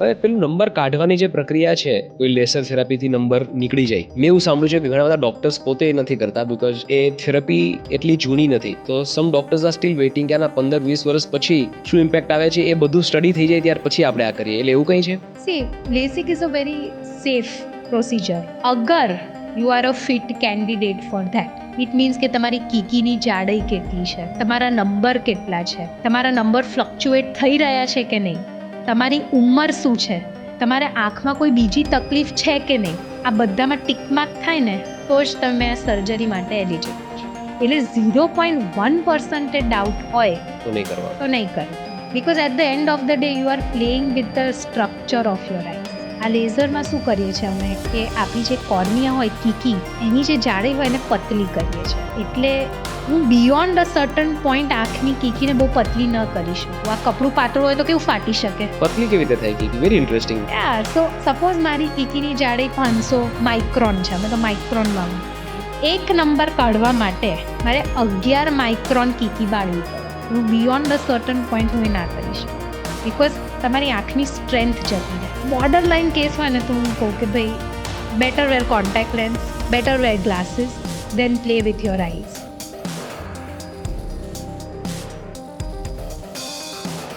હવે પેલું નંબર કાઢવાની જે પ્રક્રિયા છે, કોઈ લેસર થેરાપીથી નંબર નીકળી જાય. મેં એવું સાંભળ્યું છે કે ઘણા બધા ડોક્ટર્સ પોતે નથી કરતા બિકોઝ એ થેરપી એટલી જૂની નથી. તો some doctors are still waiting કે આના પંદર વીસ વર્ષ પછી શું ઇમ્પેક્ટ આવે છે એ બધું સ્ટડી થઈ જાય ત્યાર પછી આપણે આ કરીએ. એટલે એવું કંઈ છે? Safe LASIK is a very safe procedure અગર you are a fit candidate for that it means કે તમારી કીકીની જાડાઈ કેટલી છે, તમારા નંબર કેટલા છે, તમારા નંબર ફ્લક્ચ્યુએટ થઈ રહ્યા છે કે નહીં? તમારી ઉંમર શું છે? તમારે આંખમાં કોઈ બીજી તકલીફ છે કે નહીં? આ બધામાં ટીકમાર્ક થાય ને તો જ તમે સર્જરી માટે એલિજિબલ છો. એટલે ઝીરો પોઈન્ટ વન પર્સન્ટે ડાઉટ હોય તો નહીં કરવા તો નહીં કરે because at the end of the day you are playing with the structure of your eyes આ લેઝરમાં શું કરીએ છીએ અમે? કે આપણી જે કોર્નિયા હોય કીકી એની જે જાડી હોય એને પતલી કરીએ છીએ. એટલે હું બિયોન્ડ અ સર્ટન પોઈન્ટ આંખની કીકીને બહુ પતલી ન કરી શકું. આ કપડું પાતળું હોય તો કેવું ફાટી શકે? પતલી કેવી રીતે થાય કીકી? Very interesting yeah so suppose મારી કીકીની જાડી પાંચસો માઇક્રોન છે. અમે તો માઇક્રોન માઇક્રોનમાં એક નંબર કાઢવા માટે મારે અગિયાર માઇક્રોન કીકી બાળવી પડે. હું બિયોન્ડ અ સર્ટન પોઈન્ટ હું ના કરી શકું. બિકોઝ તમારી આંખની સ્ટ્રેન્થ જતી રહે. બોર્ડર લાઇન કેસ હોય ને તો હું કહું કે ભાઈ better wear contact lens better wear glasses than play with your eyes